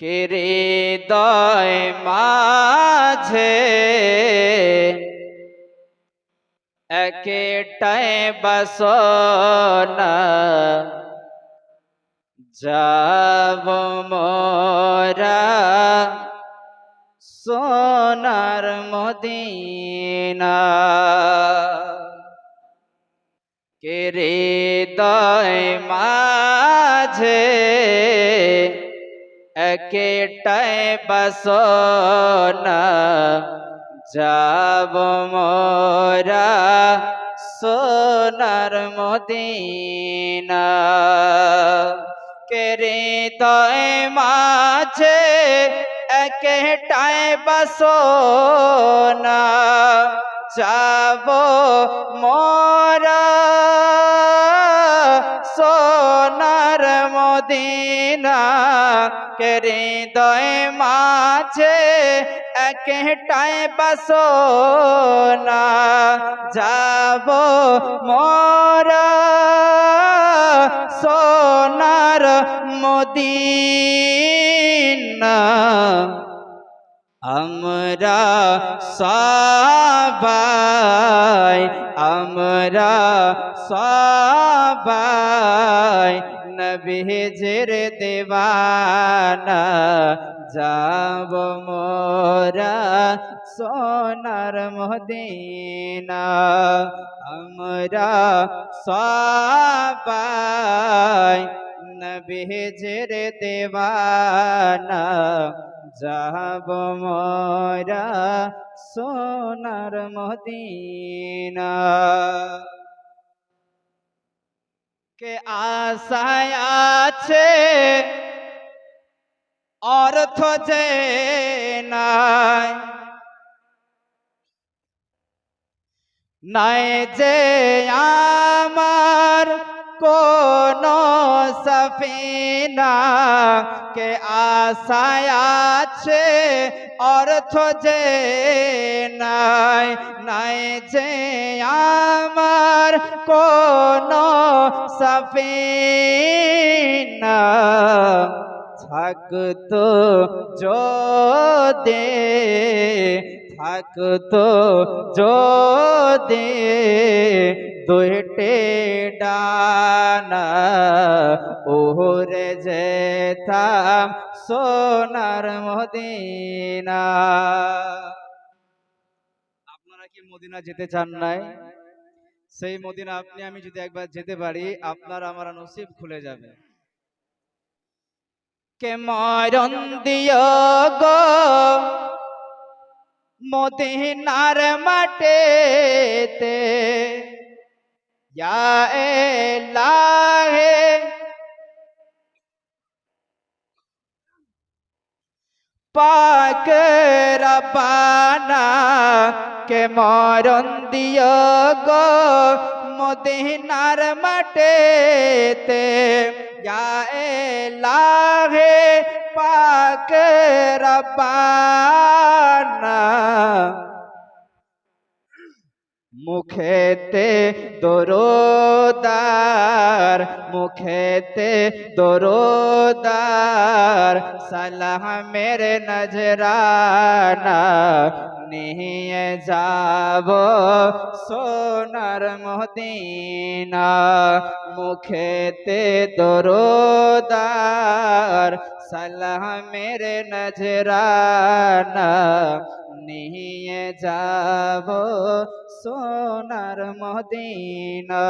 কেরে দয় মাঝে একেটাই বাসনা যাব মোরা সোনার মদিনা। কেরে দয় মাঝে একেটাই বাসনা যাব মোরা সোনার মদিনা। কেরে দয় মাঝে একেটাই বাসনা যাব মোরা মদিনা কেরে দয় মাঝে একটাই বাসনা যাব মোরা সোনার মদিনা। আমরা সবাই আমরা সবাই নবীজের দেওয়ানা যাব মোরা সোনার মদিনা। আমরা সবাই নবীজের দেওয়ানা যাব মোরা সোনার মদিনা। কে আশায় আছে অর্থ যে নাই নাই যে আমার কোন সফিনা কে আশায় আছে অর্থ যে নাই নাই যে আমার কোন সফিনা থাকতো যদি থাকতো যদি দুইটে ডানা ওরে যেতাম সোনার মদিনা। আপনারা কি মদিনা যেতে চান নাই? সেই মদিনা আপনি, আমি যদি একবার যেতে পারি, আপনার আমার নসিব খুলে যাবে। কে মরণ দিও মদিনার এলাহে। পাক রবানা কে মরণ দিও গো মদিনার মাটেতে। এলাহে পাক রবানা মুখেতে দরোদার মুখেতে দরোদার, সালামের নজরানা। নিয়ে যাব সোনার মদিনা। মুখেতে দরোদার সালামের নজরানা। নিয়ে যাব সোনার মদিনা।